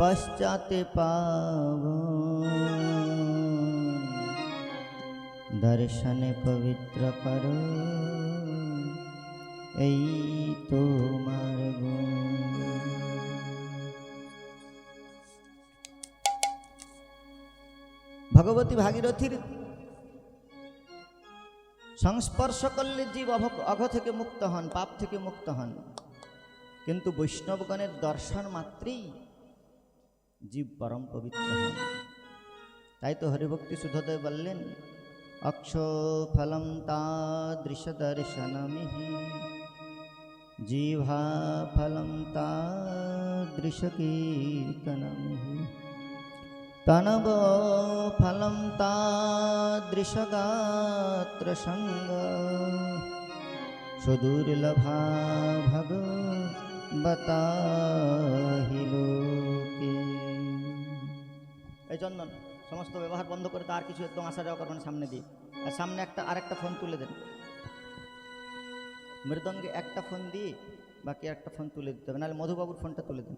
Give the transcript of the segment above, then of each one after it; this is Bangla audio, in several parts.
পশ্চাতে পাবন দর্শনে পবিত্র করো এই তোমার গুণ ভগবতী ভাগীরথীর সংস্পর্শ করলে জীব অঘ থেকে মুক্ত হন পাপ থেকে মুক্ত হন কিন্তু বৈষ্ণবগণের দর্শন মাত্রেই জীব পরম পবিত্র তাই তো হরিভক্তি সুধোদয় বললেন অক্ষ ফলম তাদৃশ দর্শনমিহি জিহা ফলম তাদৃশ কীর্তনমিহি তনব ফলম তাদৃশ গাত্র সঙ্গ সুদুর্লভা ভগবতাহি লোকে এই চন্দন সমস্ত ব্যবহার বন্ধ করে তার কিছু একদম আসা যাওয়া করবেন সামনে দিয়ে। আর সামনে একটা, আরেকটা ফোন তুলে দেন। মৃদঙ্গে একটা ফোন দিয়ে বাকি একটা ফোন তুলে দিতে হবে। নাহলে মধুবাবুর ফোনটা তুলে দিন।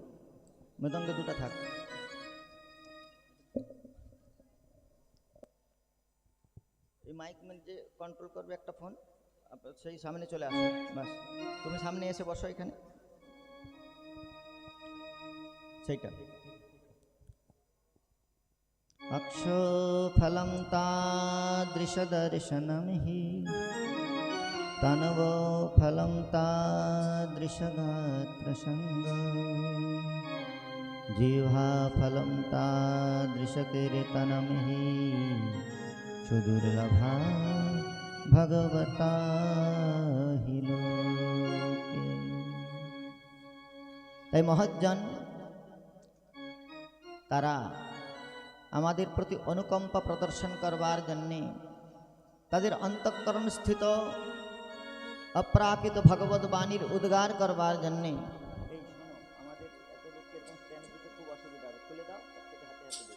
মৃদঙ্গে দুটো থাক। এই মাইক যে কন্ট্রোল করবে একটা ফোন সেই সামনে চলে আসো বাস। তুমি সামনে এসে বসো এখানে। সেইটা। ফলম তাদৃশ গাত্র সঙ্গ জিহ্বা ফলম তাদৃশ কীর্তনমিহি সুদুর্লভা ভগবতা হি লোকে তাই মহজ্জন তারা আমাদের প্রতি অনুকম্পা প্রদর্শন করবার জন্যে তাদের অন্তঃকরণ স্থিত অপ্রাকৃত ভগবত বাণীর উদ্গার করবার জন্যে এই শোনো আমাদের এত লোককে এরকম stand দিতে খুব অসুবিধা হবে খুলে দাও প্রত্যেকে হাতে হাতে দেবে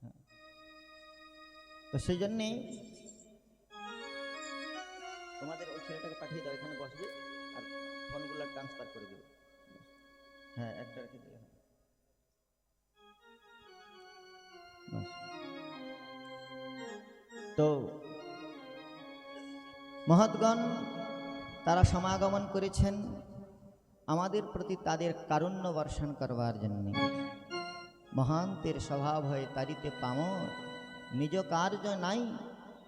হ্যাঁ। তো সেই জন্যে তোমাদের ওই ছেলেটাকে পাঠিয়ে দাও এখানে বসবে আর ফোনগুলো ট্রান্সফার করে দেবে হ্যাঁ একটা রেখে দিলে তো মহৎগণ তারা সমাগমন করেছেন আমাদের প্রতি তাদের কারুণ্য বর্ষণ করবার জন্যে। মহান্তের স্বভাব হয় তারিতে পাম, নিজ কার্য নাই,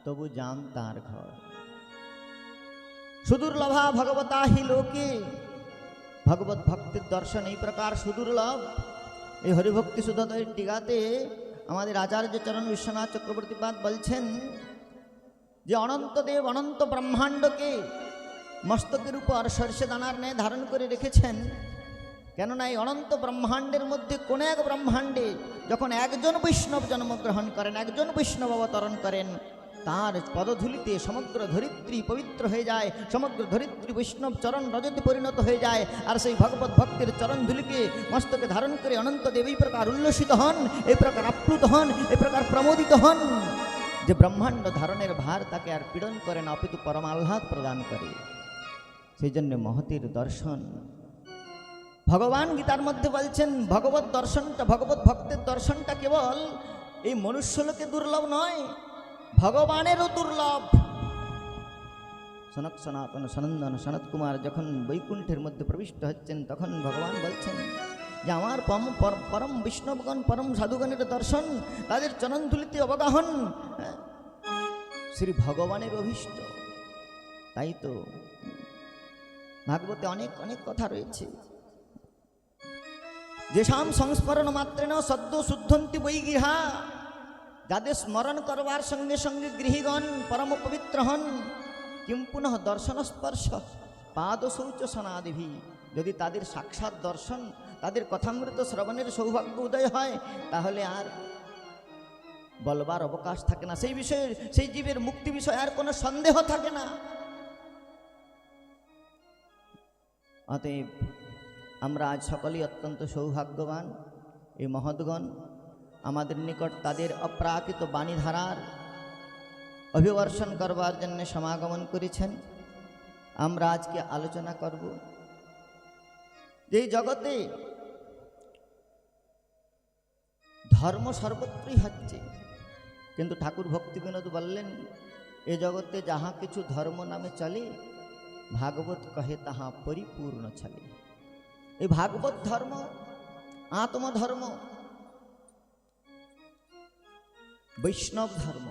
তবু যান তার ঘর। সুদুর্লভা ভগবতা হি লোকে, ভগবত ভক্তির দর্শন এই প্রকার সুদুর্লভ এই হরিভক্তি সুধোদয় টিকাতে আমাদের আচার্য চরণ বিশ্বনাথ চক্রবর্তীপাদ বলছেন যে অনন্তদেব অনন্ত ব্রহ্মাণ্ডকে মস্তকের উপর সর্ষে দানার ন্যায় ধারণ করে রেখেছেন। কেননা এই অনন্ত ব্রহ্মাণ্ডের মধ্যে কোন এক ব্রহ্মাণ্ডে যখন একজন বৈষ্ণব জন্মগ্রহণ করেন, একজন বৈষ্ণব অবতরণ করেন তার পদধূলিতে সমগ্র ধরিত্রী পবিত্র হয়ে যায়, সমগ্র ধরিত্রী বৈষ্ণব চরণ রজতে পরিণত হয়ে যায়। আর সেই ভগবত ভক্তের চরণ ধুলিকে মস্তকে ধারণ করে অনন্ত দেব এই প্রকার উল্লসিত হন, এই প্রকার আপ্লুত হন, এই প্রকার প্রমোদিত হন যে ব্রহ্মাণ্ড ধারণের ভার তাকে আর পীড়ন করে না, অপিতু পরম আহ্লাদ প্রদান করে। সেই জন্য মহতির দর্শন। ভগবান গীতার মধ্যে বলছেন, ভগবত দর্শনটা, ভগবত ভক্তের দর্শনটা কেবল এই মনুষ্যলোকে দুর্লভ নয় ভগবানেরও দুর্লভ। সনক সনাতন সনন্দন সনত কুমার যখন বৈকুণ্ঠের মধ্যে প্রবিষ্ট হচ্ছেন তখন ভগবান বলছেন যে আমার পরম পর- পরম বৈষ্ণবগণ পরম সাধুগণের দর্শন তাদের চরণধুলিতে অবগাহন। হ্যাঁ, শ্রী ভগবানের অভীষ্ট। তাই তো ভাগবতে অনেক অনেক কথা রয়েছে। যেসাম সংস্মরণ মাত্রেন সদ্য শুদ্ধন্তি বই গৃহা যাদের স্মরণ করবার সঙ্গে সঙ্গে গৃহীগণ পরম পবিত্র হন, কিম পুনঃ দর্শন স্পর্শ পাদ শৌচ সনাদিভি যদি তাদের সাক্ষাৎ দর্শন, তাদের কথামৃত শ্রবণের সৌভাগ্য উদয় হয়, তাহলে আর বলবার অবকাশ থাকে না। সেই বিষয়ে, সেই জীবের মুক্তি বিষয়ে আর কোনো সন্দেহ থাকে না। অতএব আমরা আজ সকলেই অত্যন্ত সৌভাগ্যবান। এই মহৎগণ আমাদের নিকট তাদের অপ্রাকৃত বাণীধারার অভিবর্ষণ করবার জন্য সমাগমন করেছেন। আমরা আজকে আলোচনা করব যে এই জগতে ধর্ম সর্বত্রই হচ্ছে, কিন্তু ঠাকুর ভক্তি বিনোদ বললেন, এ জগতে যাহা কিছু ধর্ম নামে চলে, ভাগবত কহে তাহা পরিপূর্ণ চলে। এই ভাগবত ধর্ম, আত্মধর্ম বৈষ্ণব ধর্ম,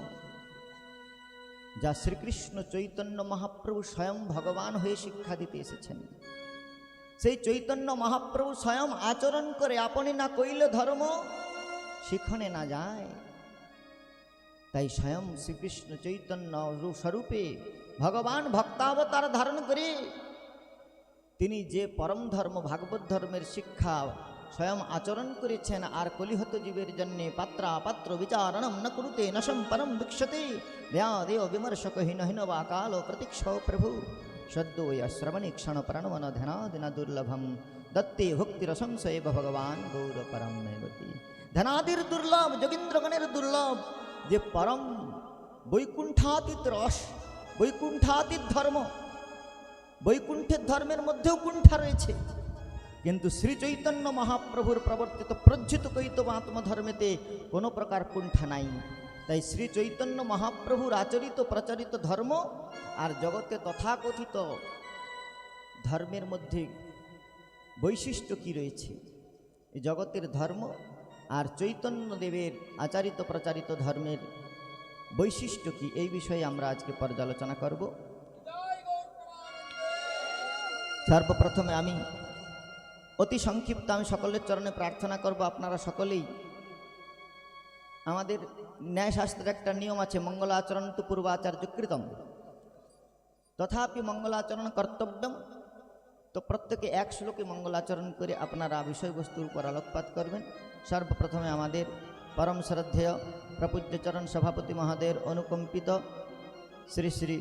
যা শ্রীকৃষ্ণ চৈতন্য মহাপ্রভু স্বয়ং ভগবান হয়ে শিক্ষা দিতে এসেছেন। সেই চৈতন্য মহাপ্রভু স্বয়ং আচরণ করে আপনি না কইলে ধর্ম, শিখনে না যায়। তাই স্বয়ং শ্রীকৃষ্ণ চৈতন্য স্বরূপে ভগবান ভক্তাবতার ধারণ করে, তিনি যে পরম ধর্ম, ভাগবত ধর্মের শিক্ষা স্বয়ং আচরণ করেছেন আর কলিহত জীবের জন্য পাত্রা পাত্র বিচারণম ন কুরুতে ন সম্পরম ভিক্ষতে। দেয়াদেব বিমর্শকহীন হীন বা কাল প্রতীক্ষ প্রভু। সদ্য শ্রবণী ক্ষণ প্রাণমন ধ্যানাদিনা দুর্লভম। দত্তে ভক্তির সংশয় ভগবান গৌর পরম মেবতী ধনাদির দুর্লভ, যোগীন্দ্রগণের দুর্লভ। যে পরম বৈকুণ্ঠাতীত রস, বৈকুণ্ঠাতীত ধর্ম, বৈকুণ্ঠের ধর্মের মধ্যেও কুণ্ঠা রয়েছে। কিন্তু শ্রী চৈতন্য মহাপ্রভুর প্রবর্তিত প্রজ্জিত কৈতব আত্মধর্মেতে কোনো প্রকার কুণ্ঠা নাই। তাই শ্রী চৈতন্য মহাপ্রভুর আচরিত প্রচারিত ধর্ম আর জগতে তথাকথিত ধর্মের মধ্যে বৈশিষ্ট্য কি রয়েছে? জগতের ধর্ম আর চৈতন্য দেবের আচারিত প্রচারিত ধর্মের বৈশিষ্ট্য কি? এই বিষয়ে আমরা আজকে পর্যালোচনা করব। সর্বপ্রথমে আমি অতি সংক্ষিপ্ত আমি সকলের চরণে প্রার্থনা করব, আপনারা সকলেই। আমাদের ন্যায়শাস্ত্রের একটা নিয়ম আছে মঙ্গল আচরণ মঙ্গলাচরণ তু পূর্বাচার্যকৃতম তথাপি মঙ্গলাচরণ কর্তব্যম। তো প্রত্যেকে এক শ্লোকে মঙ্গলাচরণ করে আপনারা বিষয়বস্তুর উপর আলোকপাত করবেন। সর্বপ্রথমে আমাদের পরম শ্রদ্ধেয় প্রপূজ্যচরণ সভাপতি মহাদেব অনুকম্পিত শ্রী শ্রী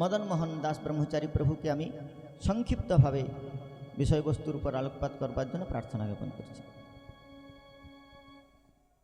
মদন মোহন দাস ব্রহ্মচারী প্রভুকে আমি সংক্ষিপ্তভাবে বিষয়বস্তুর উপর আলোকপাত করবার জন্য প্রার্থনা জ্ঞাপন করছি